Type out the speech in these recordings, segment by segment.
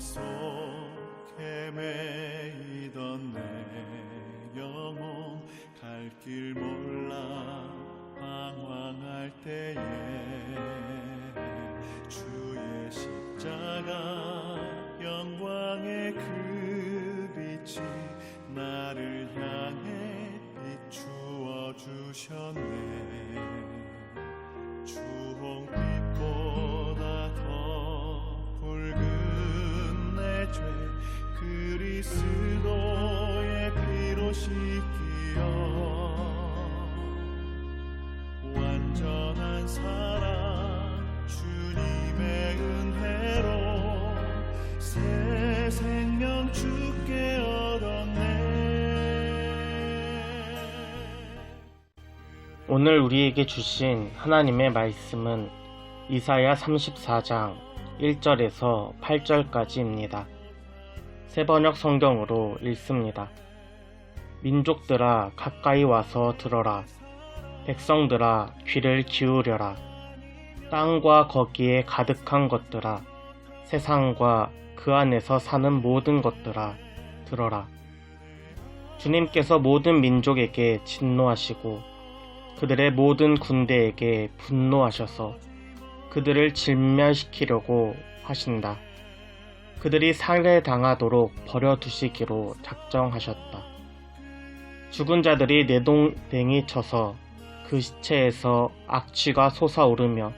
속 헤매이던 내 영혼 갈 길 몰라 방황할 때에 오늘 우리에게 주신 하나님의 말씀은 이사야 34장 1절에서 8절까지입니다. 세번역 성경으로 읽습니다. 민족들아 가까이 와서 들어라. 백성들아 귀를 기울여라. 땅과 거기에 가득한 것들아 세상과 그 안에서 사는 모든 것들아 들어라. 주님께서 모든 민족에게 진노하시고 그들의 모든 군대에게 분노하셔서 그들을 질멸시키려고 하신다. 그들이 살해당하도록 버려두시기로 작정하셨다. 죽은 자들이 내동댕이 쳐서 그 시체에서 악취가 솟아오르며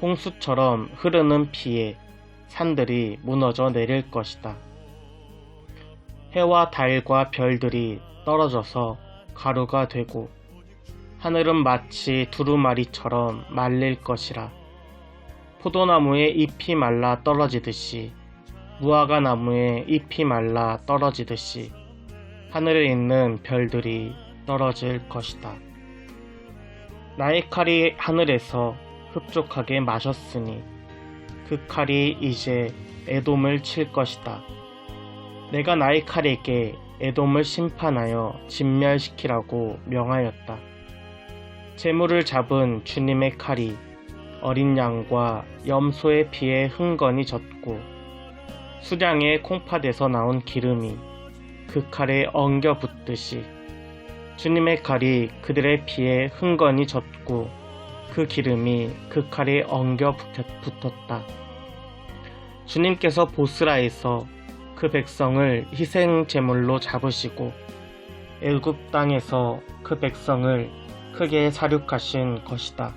홍수처럼 흐르는 피에 산들이 무너져 내릴 것이다. 해와 달과 별들이 떨어져서 가루가 되고 하늘은 마치 두루마리처럼 말릴 것이라. 포도나무의 잎이 말라 떨어지듯이 무화과 나무의 잎이 말라 떨어지듯이 하늘에 있는 별들이 떨어질 것이다. 나의 칼이 하늘에서 흡족하게 마셨으니 그 칼이 이제 에돔을 칠 것이다. 내가 나의 칼에게 에돔을 심판하여 진멸시키라고 명하였다. 재물을 잡은 주님의 칼이 어린 양과 염소의 피에 흥건히 젖고 수량의 콩팥에서 나온 기름이 그 칼에 엉겨 붙듯이 주님의 칼이 그들의 피에 흥건히 젖고 그 기름이 그 칼에 엉겨 붙- 붙었다. 주님께서 보스라에서 그 백성을 희생 제물로 잡으시고 애굽 땅에서 그 백성을 크게 사륙하신 것이다.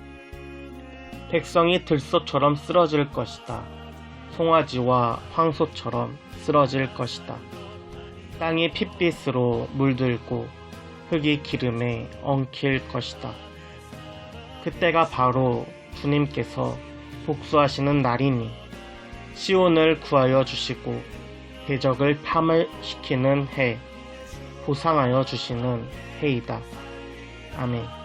백성이 들소처럼 쓰러질 것이다. 송아지와 황소처럼 쓰러질 것이다. 땅이 핏빛으로 물들고 흙이 기름에 엉킬 것이다. 그때가 바로 주님께서 복수하시는 날이니 시온을 구하여 주시고 대적을 파멸시키는 해 보상하여 주시는 해이다. 아멘.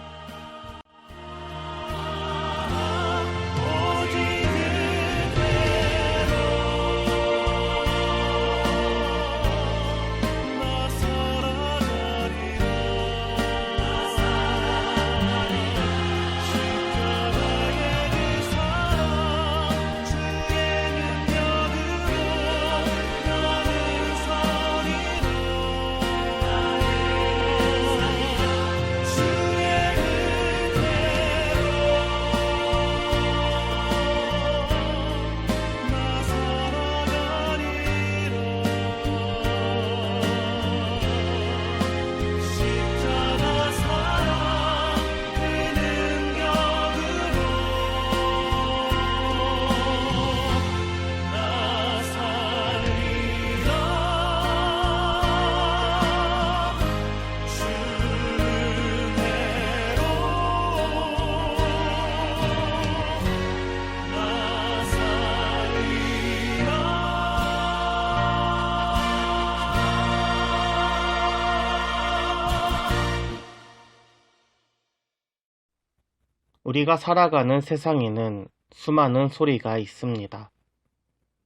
우리가 살아가는 세상에는 수많은 소리가 있습니다.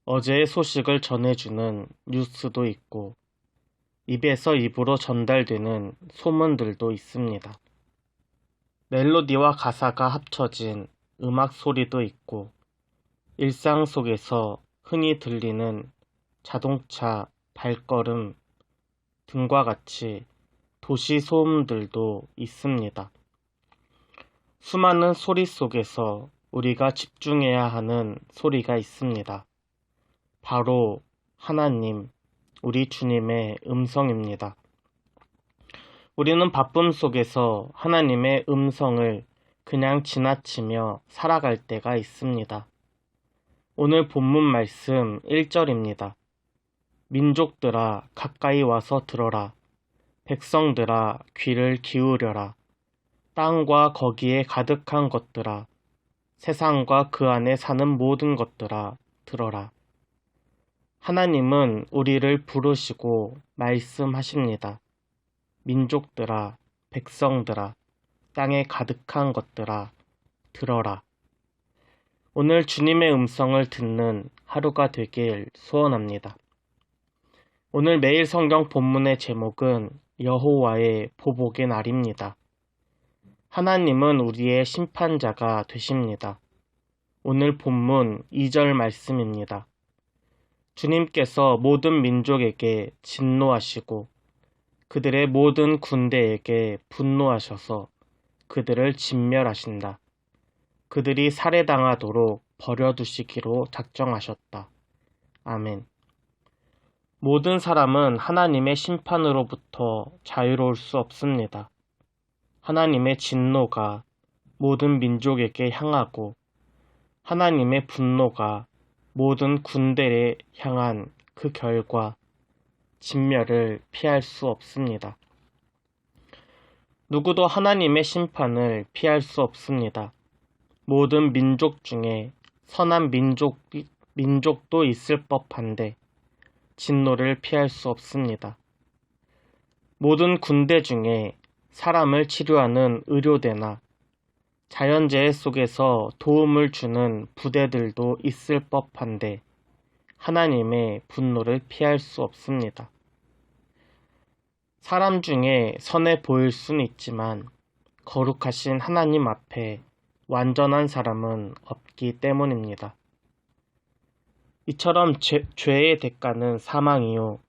어제의 소식을 전해주는 뉴스도 있고, 입에서 입으로 전달되는 소문들도 있습니다. 멜로디와 가사가 합쳐진 음악 소리도 있고, 일상 속에서 흔히 들리는 자동차, 발걸음 등과 같이 도시 소음들도 있습니다. 수많은 소리 속에서 우리가 집중해야 하는 소리가 있습니다. 바로 하나님, 우리 주님의 음성입니다. 우리는 바쁨 속에서 하나님의 음성을 그냥 지나치며 살아갈 때가 있습니다. 오늘 본문 말씀 1절입니다. 민족들아 가까이 와서 들어라. 백성들아 귀를 기울여라. 땅과 거기에 가득한 것들아 세상과 그 안에 사는 모든 것들아 들어라. 하나님은 우리를 부르시고 말씀하십니다. 민족들아, 백성들아, 땅에 가득한 것들아, 들어라. 오늘 주님의 음성을 듣는 하루가 되길 소원합니다. 오늘 매일 성경 본문의 제목은 여호와의 보복의 날입니다. 하나님은 우리의 심판자가 되십니다. 오늘 본문 2절 말씀입니다. 주님께서 모든 민족에게 진노하시고 그들의 모든 군대에게 분노하셔서 그들을 진멸하신다. 그들이 살해당하도록 버려두시기로 작정하셨다. 아멘. 모든 사람은 하나님의 심판으로부터 자유로울 수 없습니다. 하나님의 진노가 모든 민족에게 향하고 하나님의 분노가 모든 군대에 향한 그 결과 진멸을 피할 수 없습니다. 누구도 하나님의 심판을 피할 수 없습니다. 모든 민족 중에 선한 민족, 민족도 있을 법한데 진노를 피할 수 없습니다. 모든 군대 중에 사람을 치료하는 의료대나 자연재해 속에서 도움을 주는 부대들도 있을 법한데 하나님의 분노를 피할 수 없습니다. 사람 중에 선해 보일 수는 있지만 거룩하신 하나님 앞에 완전한 사람은 없기 때문입니다. 이처럼 죄, 죄의 대가는 사망이요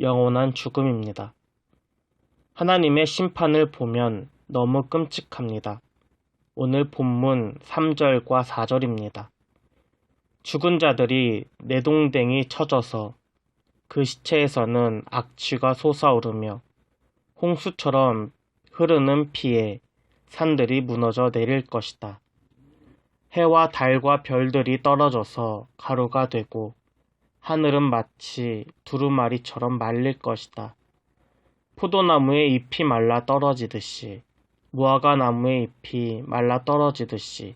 영원한 죽음입니다. 하나님의 심판을 보면 너무 끔찍합니다. 오늘 본문 3절과 4절입니다. 죽은 자들이 내동댕이 쳐져서 그 시체에서는 악취가 솟아오르며 홍수처럼 흐르는 피에 산들이 무너져 내릴 것이다. 해와 달과 별들이 떨어져서 가루가 되고 하늘은 마치 두루마리처럼 말릴 것이다. 포도나무의 잎이 말라 떨어지듯이 무화과 나무의 잎이 말라 떨어지듯이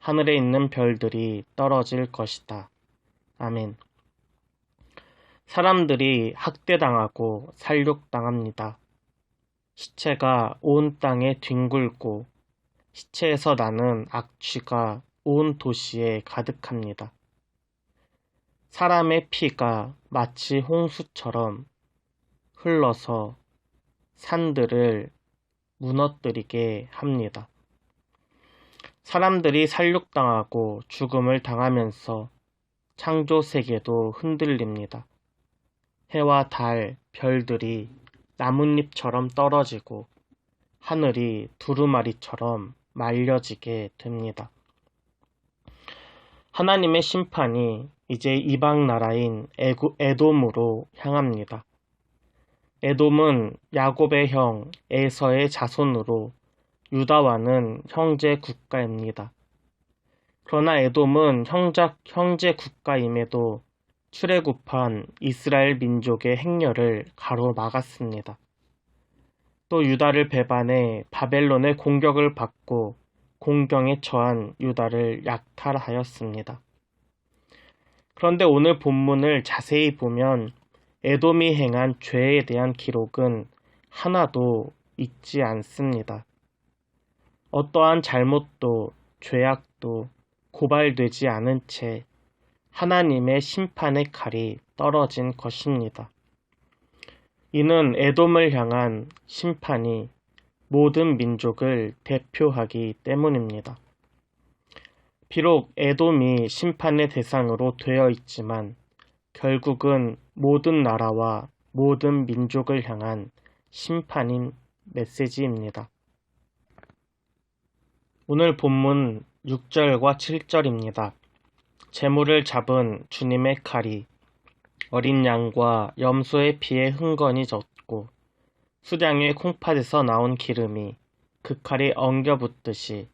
하늘에 있는 별들이 떨어질 것이다. 아멘. 사람들이 학대당하고 살육당합니다. 시체가 온 땅에 뒹굴고 시체에서 나는 악취가 온 도시에 가득합니다. 사람의 피가 마치 홍수처럼 흘러서 산들을 무너뜨리게 합니다. 사람들이 살육당하고 죽음을 당하면서 창조 세계도 흔들립니다. 해와 달, 별들이 나뭇잎처럼 떨어지고 하늘이 두루마리처럼 말려지게 됩니다. 하나님의 심판이 이제 이방 나라인 에돔으로 향합니다. 에돔은 야곱의 형 에서의 자손으로 유다와는 형제 국가입니다. 그러나 에돔은 형자, 형제 국가임에도 출애굽한 이스라엘 민족의 행렬을 가로막았습니다. 또 유다를 배반해 바벨론의 공격을 받고 공경에 처한 유다를 약탈하였습니다. 그런데 오늘 본문을 자세히 보면 에돔이 행한 죄에 대한 기록은 하나도 있지 않습니다. 어떠한 잘못도 죄악도 고발되지 않은 채 하나님의 심판의 칼이 떨어진 것입니다. 이는 에돔을 향한 심판이 모든 민족을 대표하기 때문입니다. 비록 에돔이 심판의 대상으로 되어 있지만 결국은 모든 나라와 모든 민족을 향한 심판인 메시지입니다. 오늘 본문 6절과 7절입니다. 재물을 잡은 주님의 칼이 어린 양과 염소의 피에 흥건히 젖고 수량의 콩팥에서 나온 기름이 그 칼이 엉겨 붙듯이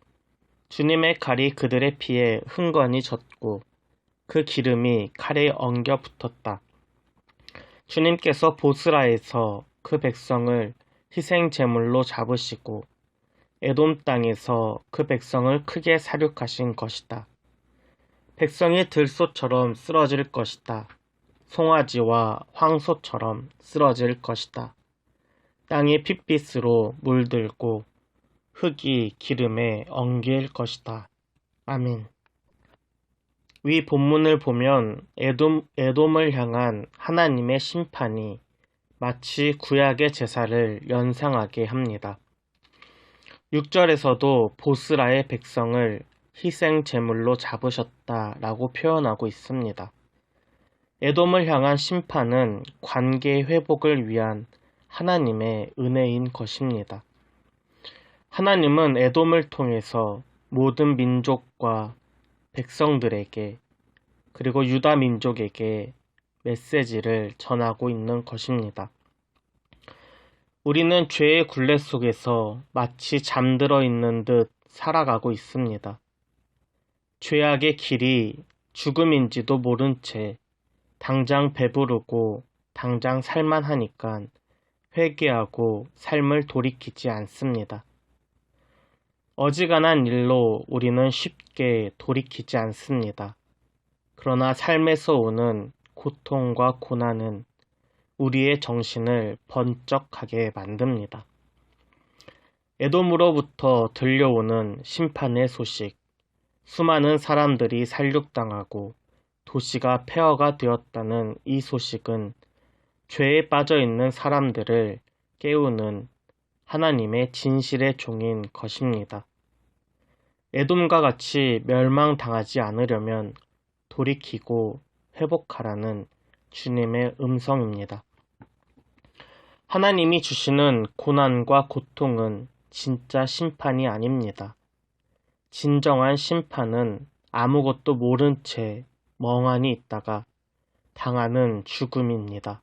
주님의 칼이 그들의 피에 흥건히 젖고 그 기름이 칼에 엉겨 붙었다. 주님께서 보스라에서 그 백성을 희생 제물로 잡으시고 에돔 땅에서 그 백성을 크게 사륙하신 것이다. 백성이 들소처럼 쓰러질 것이다. 송아지와 황소처럼 쓰러질 것이다. 땅이 핏빛으로 물들고 흙이 기름에 엉길 것이다. 아멘. 위 본문을 보면 에돔, 에돔을 향한 하나님의 심판이 마치 구약의 제사를 연상하게 합니다. 6절에서도 보스라의 백성을 희생 제물로 잡으셨다라고 표현하고 있습니다. 에돔을 향한 심판은 관계 회복을 위한 하나님의 은혜인 것입니다. 하나님은 에돔을 통해서 모든 민족과 백성들에게 그리고 유다 민족에게 메시지를 전하고 있는 것입니다. 우리는 죄의 굴레 속에서 마치 잠들어 있는 듯 살아가고 있습니다. 죄악의 길이 죽음인지도 모른 채 당장 배부르고 당장 살만하니까 회개하고 삶을 돌이키지 않습니다. 어지간한 일로 우리는 쉽게 돌이키지 않습니다. 그러나 삶에서 오는 고통과 고난은 우리의 정신을 번쩍하게 만듭니다. 에돔으로부터 들려오는 심판의 소식, 수많은 사람들이 살육당하고 도시가 폐허가 되었다는 이 소식은 죄에 빠져 있는 사람들을 깨우는 하나님의 진실의 종인 것입니다. 에돔과 같이 멸망당하지 않으려면 돌이키고 회복하라는 주님의 음성입니다. 하나님이 주시는 고난과 고통은 진짜 심판이 아닙니다. 진정한 심판은 아무것도 모른 채 멍하니 있다가 당하는 죽음입니다.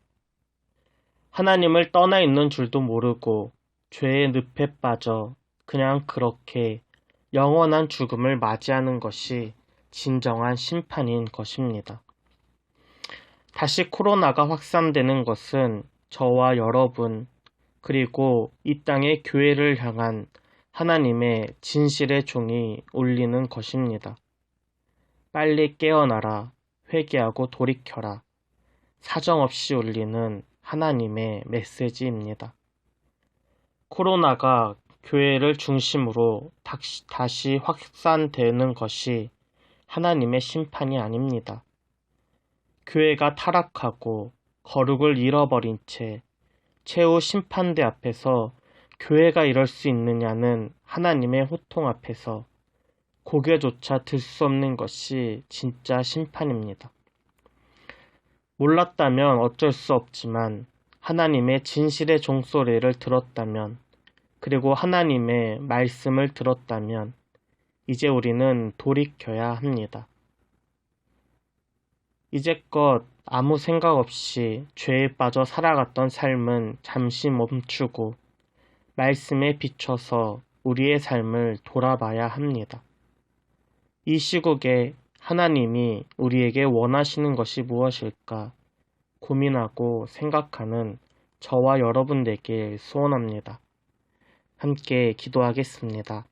하나님을 떠나 있는 줄도 모르고 죄의 늪에 빠져 그냥 그렇게 영원한 죽음을 맞이하는 것이 진정한 심판인 것입니다. 다시 코로나가 확산되는 것은 저와 여러분, 그리고 이 땅의 교회를 향한 하나님의 진실의 종이 울리는 것입니다. 빨리 깨어나라, 회개하고 돌이켜라. 사정없이 울리는 하나님의 메시지입니다. 코로나가 교회를 중심으로 다시, 확산되는 것이 하나님의 심판이 아닙니다. 교회가 타락하고 거룩을 잃어버린 채 최후 심판대 앞에서 교회가 이럴 수 있느냐는 하나님의 호통 앞에서 고개조차 들 수 없는 것이 진짜 심판입니다. 몰랐다면 어쩔 수 없지만 하나님의 진실의 종소리를 들었다면 그리고 하나님의 말씀을 들었다면 이제 우리는 돌이켜야 합니다. 이제껏 아무 생각 없이 죄에 빠져 살아갔던 삶은 잠시 멈추고 말씀에 비춰서 우리의 삶을 돌아봐야 합니다. 이 시국에 하나님이 우리에게 원하시는 것이 무엇일까 고민하고 생각하는 저와 여러분 되길 소원합니다. 함께 기도하겠습니다.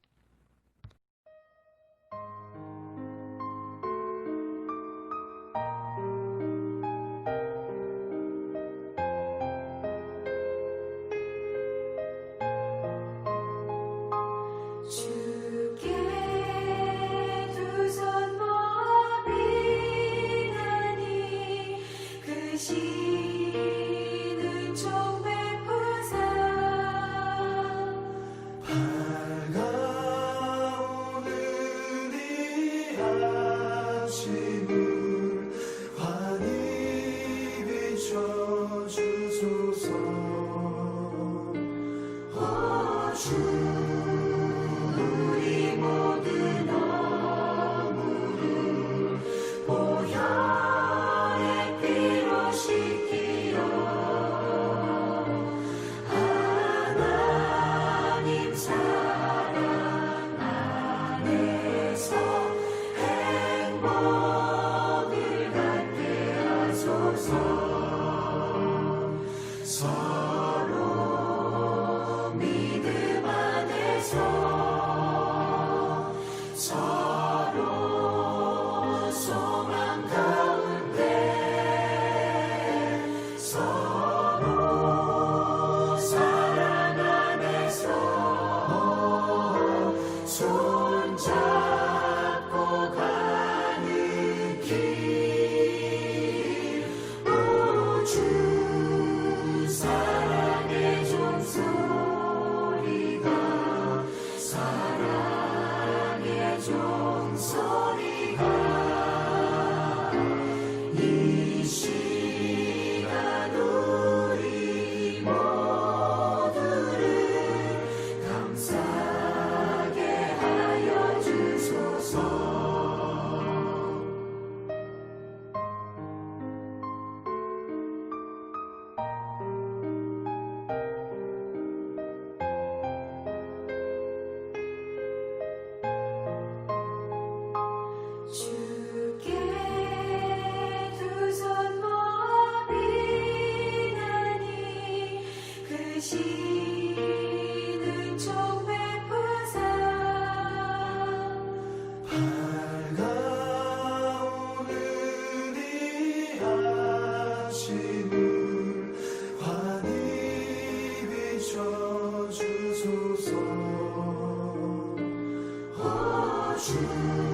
主。